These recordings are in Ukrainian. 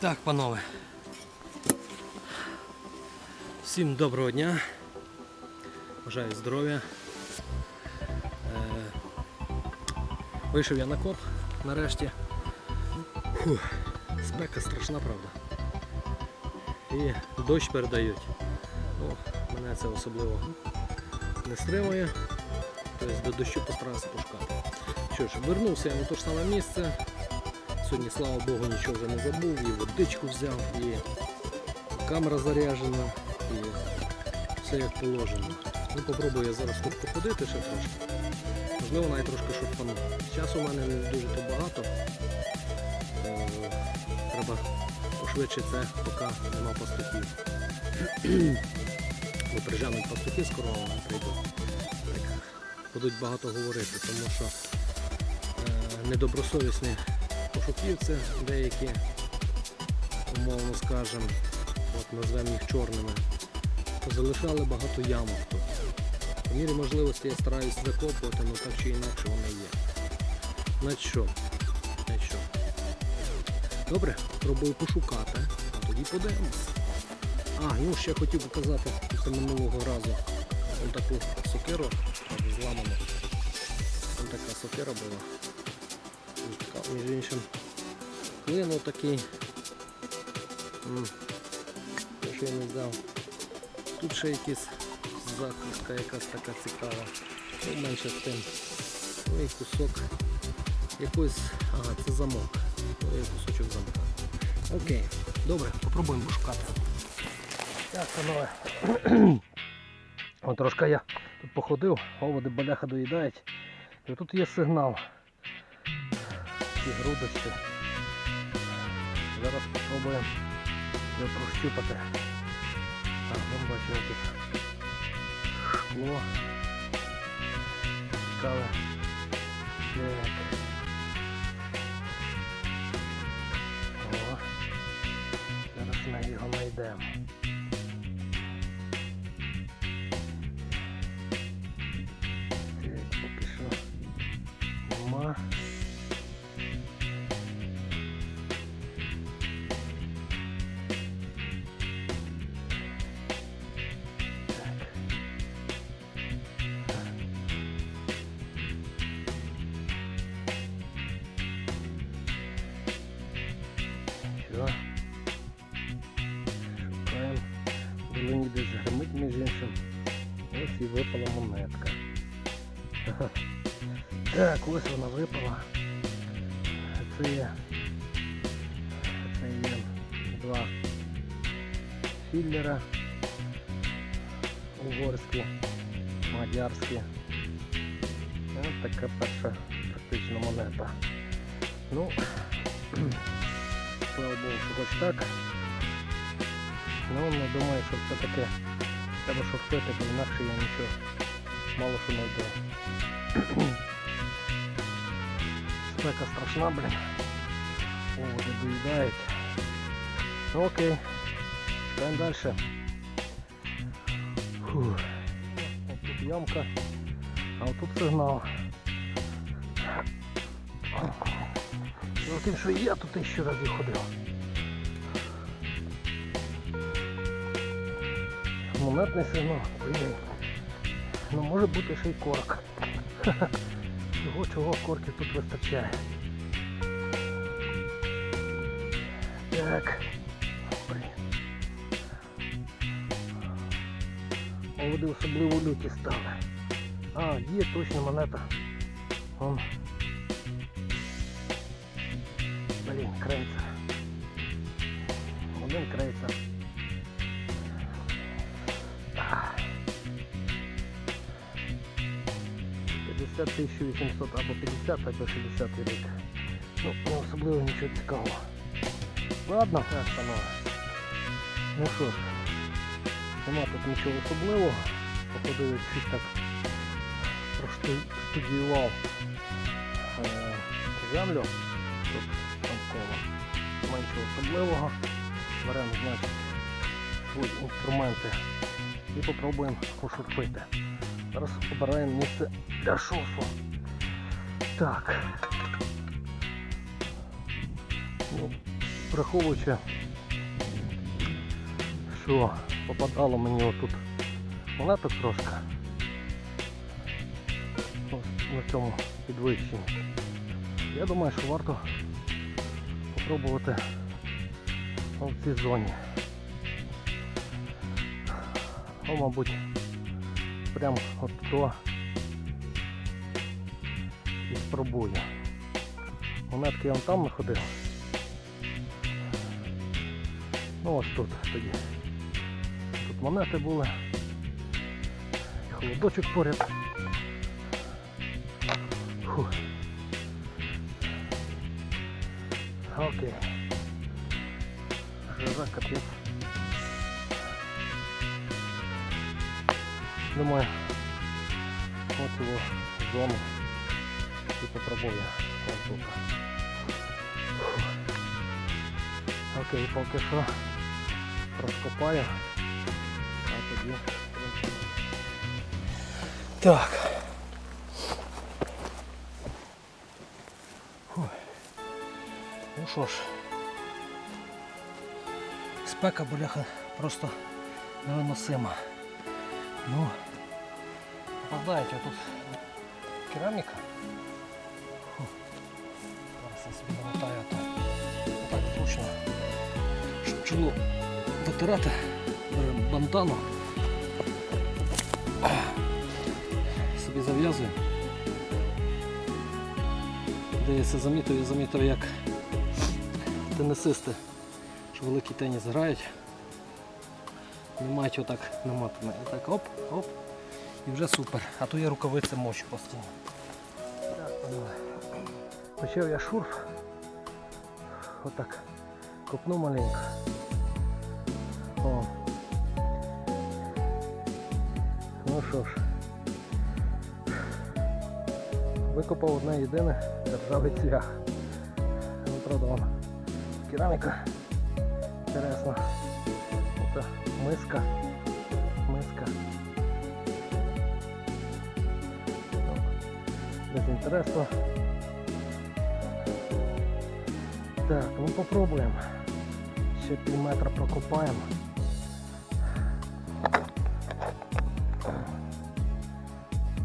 Так, панове. Всім доброго дня. Бажаю здоров'я. Е, Вийшов я на коп нарешті. Фух, спека страшна, правда. І дощ передають. Ну, мене це особливо не стримує. Тобто до дощу постарався пошукати. Що ж, вернувся я на те ж саме місце. Сьогодні, слава Богу, нічого вже не забув, і водичку взяв, і камера заряджена, і все як положено. Ну, попробую я зараз тут походити ще трошки. Можливо, навіть трошки шурфану. Часу у мене не дуже то багато. Е, Треба пошвидше це, поки нема пастухів. Бо прижануть пастухи скоро прийдуть. Будуть багато говорити, тому що недобросовісні пошуківці деякі, умовно скажемо, от назвемо їх чорними, залишали багато ямок тут. По мірі можливості я стараюся закопувати, але так чи інакше воно є. Значить що? Значить що? Добре, пробую пошукати, а тоді подивимось. А, ну ще хотів показати після минулого разу. Таку сокиру, зламану. Ось така сокира була. Така, між іншим, клин такий. Що я не взяв. Тут ще якась закладка якась така цікава. Ну, менше з тим. Ну і кусок якийсь. Ага, це замок. Ну і кусочок замка. Окей, добре, попробуємо пошукати. Так, панове. Трошки я тут походив, оводи баляха доїдають. І тут є сигнал. Ці грудочки. Зараз спробуємо його прощупати. Так, ну бачу якесь шкло. Цікаве. Так. О. Зараз ми його знайдемо. Десь гримить між іншим. Ось і випала монетка. Так, ось вона випала. Це є. Це є два філлера. Угорські, мадярські. Ось така перша практично монета. Ну, слава Богу, що хоч так. Ну, не думаю, що все-таки треба шурфити, бо інакше я нічого мало що знайду. Спека страшна, блін. Оводи доїдають. Ну окей. Чекаємо далі. Фух. Ось тут ямка, а отут сигнал. Ну, тим, що я тут ще разів ходив. Монетний сигнал. Блін. Ну може бути ще й корк. Чого чого корків тут вистачає. Так. Оводи особливо люті стали. А, є точно монета. Вон. Блін, крейцер. Один крейцер. 50 1800 або 50, або 60 рік. Ну, особливо нічого цікавого. Ладно, так, панове. Ну що ж, нема тут нічого особливого. Походу я чуть так простудіював е, землю тут навколо. Нема нічого особливого. Беремо, значить, свої інструменти і попробуємо пошурфити. Зараз обираємо місце для шурфу. Так. Ну, враховуючи, що попадало мені отут монеток трошки. Ось на цьому підвищенні. Я думаю, що варто спробувати в цій зоні. Ну, мабуть, прямо от то і спробую. Монетки я вон там знаходив. Ну ось тут тоді. Тут монети були. І холодочок поряд. Фух. Окей. Жара капець. Думаю, ось його зону і попробую ось тут. Окей, поки що розкопаю, а тоді. Так. Фух. Ну що ж, спека бляха просто невиносима. Ну, тут я собі намотаю то. Так зручно. Чоло витирати беремо бандану. Собі зав'язую. Де я замітив, я замітив як тенісисти, що великий теніс грають. Не мають отак намотане. І так оп, оп. І вже супер. А то я рукавиці мочу постійно. Так, панове. Почав я шурф. Отак. Копну маленько. О. Ну що ж. Викопав одне єдине державий цвях. Ну, правда, вон кераміка. Інтересно. Оце. Миска. Десь інтересу. Так, ну попробуємо. Ще пів метра прокопаємо.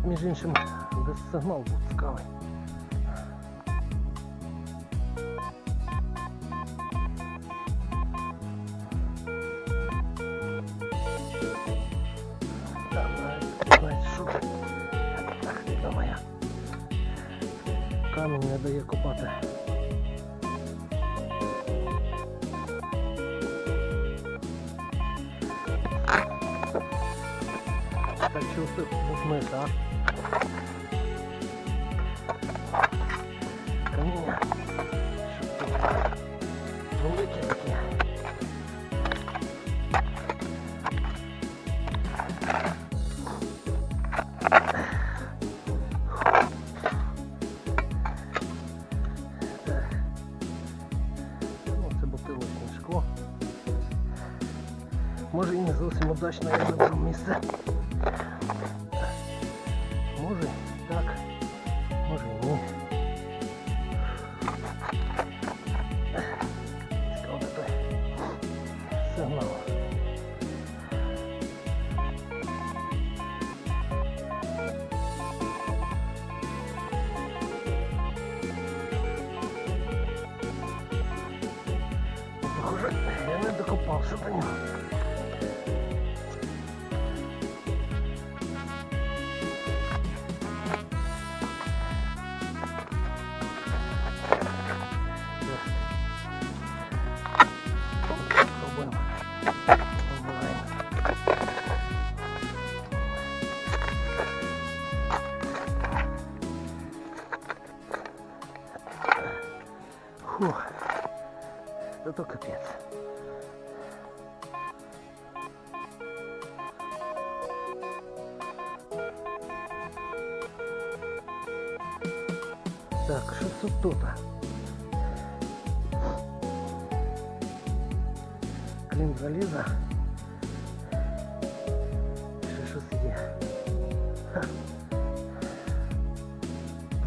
Між іншим, десь сигнал був цікавий. Не дає копати. Може і не зовсім удачно я вибрав місце.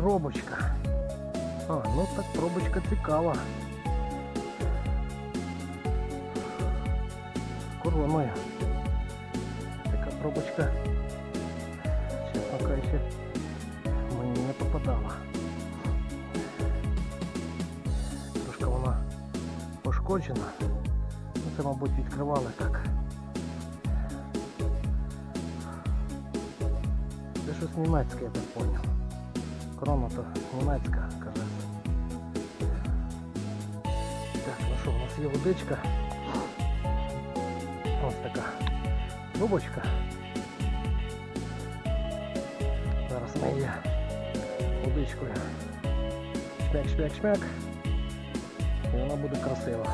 пробочка. А, ну так пробочка цикала, Курва моя. Така пробочка. Чесно кажучи, мне не попадала. Трошки вона пошкоджена. Ну, це, мабуть, как. так. Це щось німецьке, я так зрозумів. Корона то німецька, каже. Так, ну що, у нас є водичка. Ось така трубочка. Зараз ми її водичкою. Шмяк, шмяк, шмяк. І вона буде красива.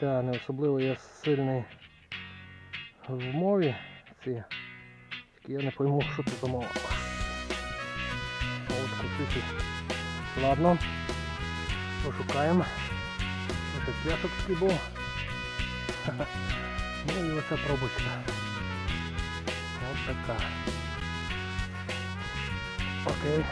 Та, не особливо я сильний в мові. Ці. Тільки я не пойму, що це за мова. От. Ладно. Пошукаємо. Ось пляшок такий був. Ну і оця пробочка. Ось така. Окей.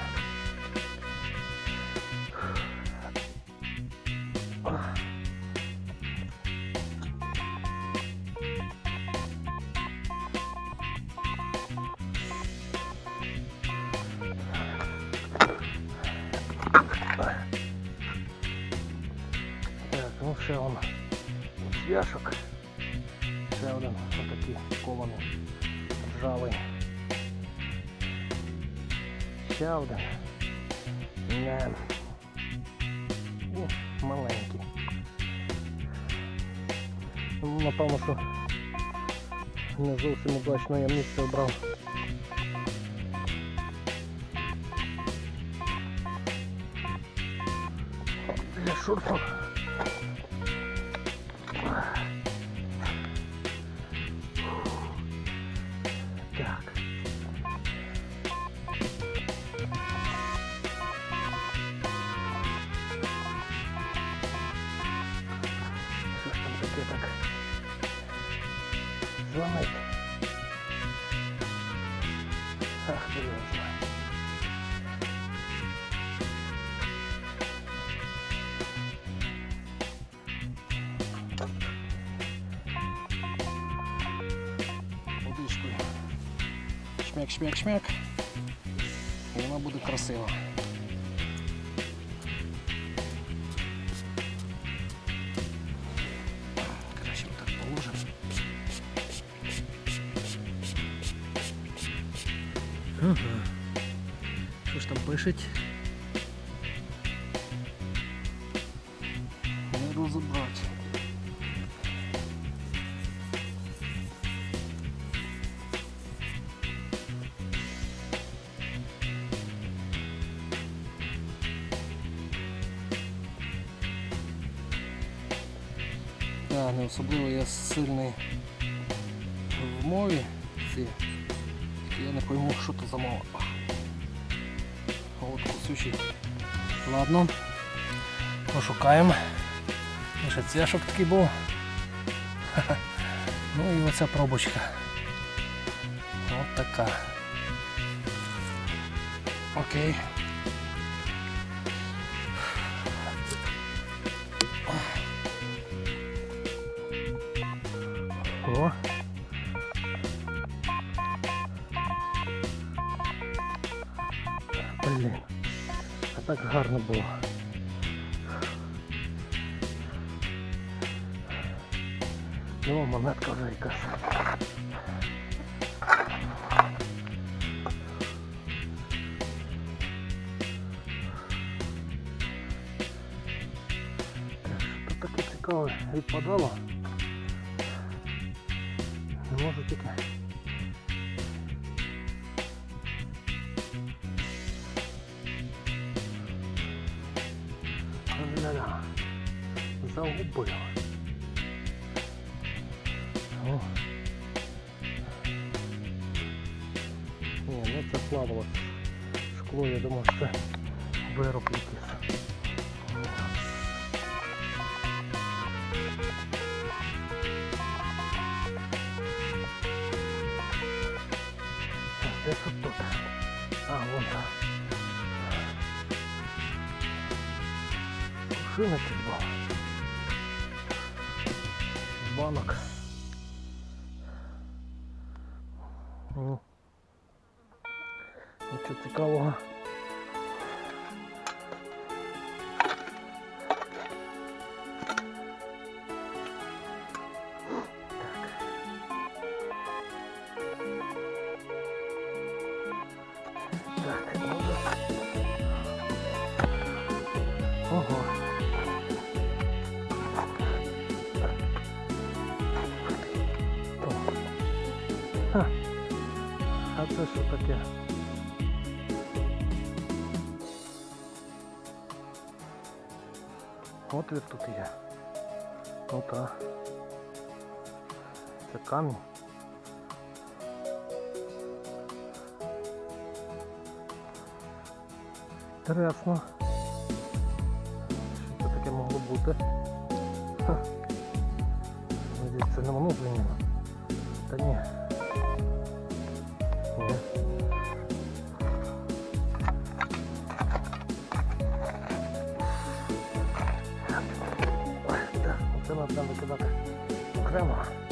Цвяшок. Ще один отакий кований, ржавий. Ще один. Не. І маленький. Ну, Напевно, що не зовсім удачно я місце обрав. Для шурфу. Шмяк, шмяк, шмяк. І вона буде красива. Краще отак положимо. Ага. Що ж там пишуть? Особливо я сильний в мові. Ці. Я не пойму, що це за мова. От кусючий. Ладно. Пошукаємо. Ще цвяшок такий був. Ну і оця пробочка. От така. Окей. О. Блін. А так гарно було. Ну, монетка вже якась. Таке цікаве відпадало. Можу тільки. Убив. О. Ні, ну це плавало. Шкло, я думав, що це вироб якийсь. Кувшинок тут банок. Ну. Нічого. Отвір тут є. Ну так. Це камінь. Інтересно. Що це таке могло бути? Ха. Це не воно. Та ні. Ні. Окремо. А.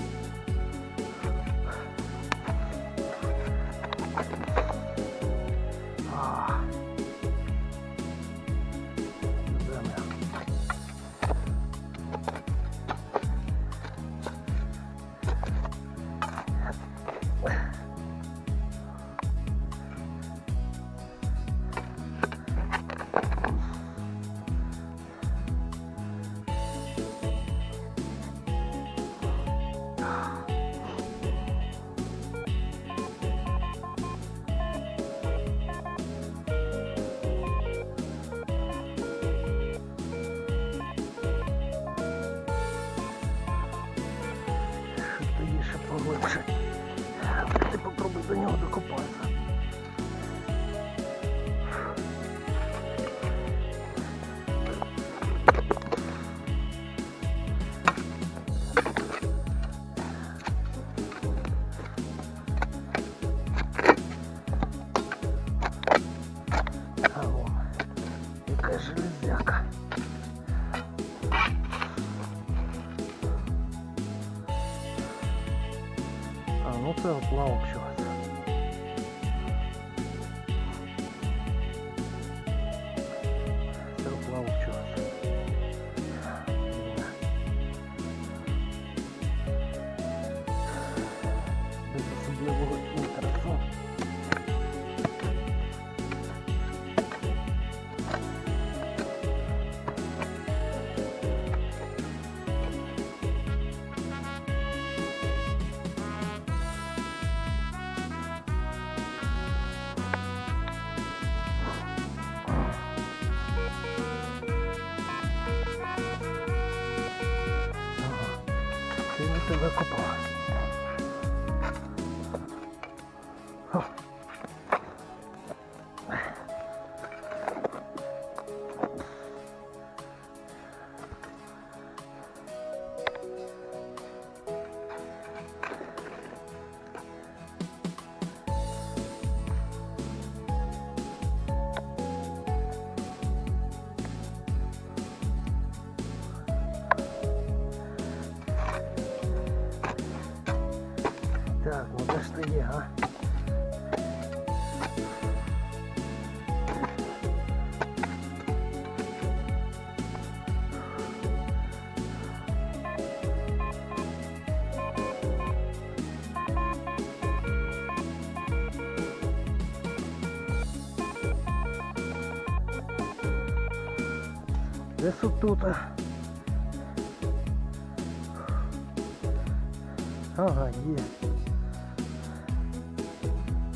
ну де ж ти є, а?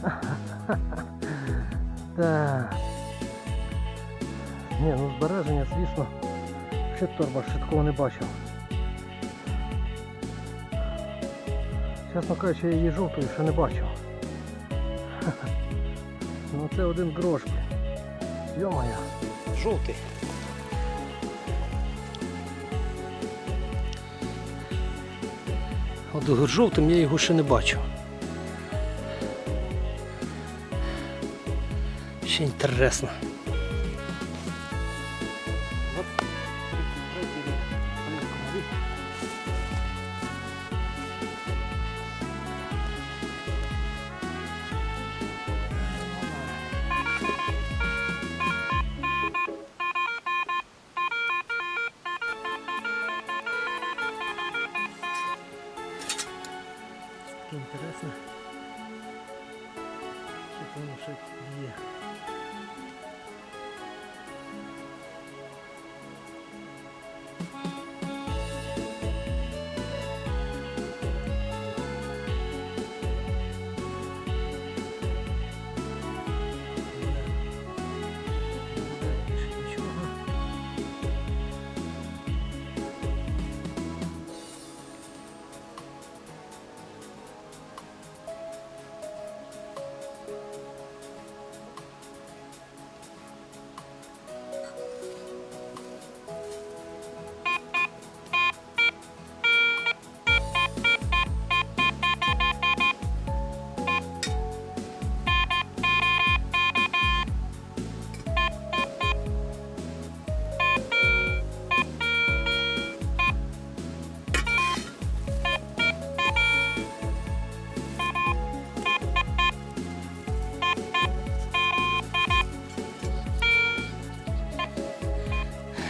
Так. Ні, ну збереження, звісно, ще торба, ще такого не бачив. Чесно кажучи, я її жовтою ще не бачив. Ну це один грош. Йомая. Жовтий. От жовтим я його ще не бачив. Ще інтересно.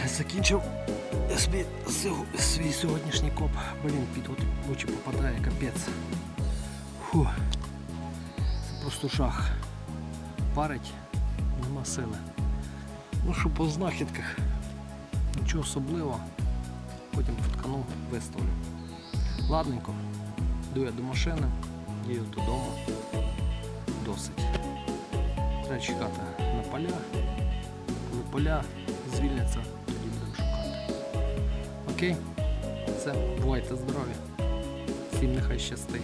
Закінчив собі свій сьогоднішній коп. Блін, під очі попадає капець. Фу. Це просто жах. Парить, нема сили. Ну що по знахідках. Нічого особливого. Потім фоткану, виставлю. Ладненько. Йду я до машини, їду додому. Досить. Треба чекати на поля. Коли поля звільняться. Окей? Все, бувайте здорові. Всім нехай щастить.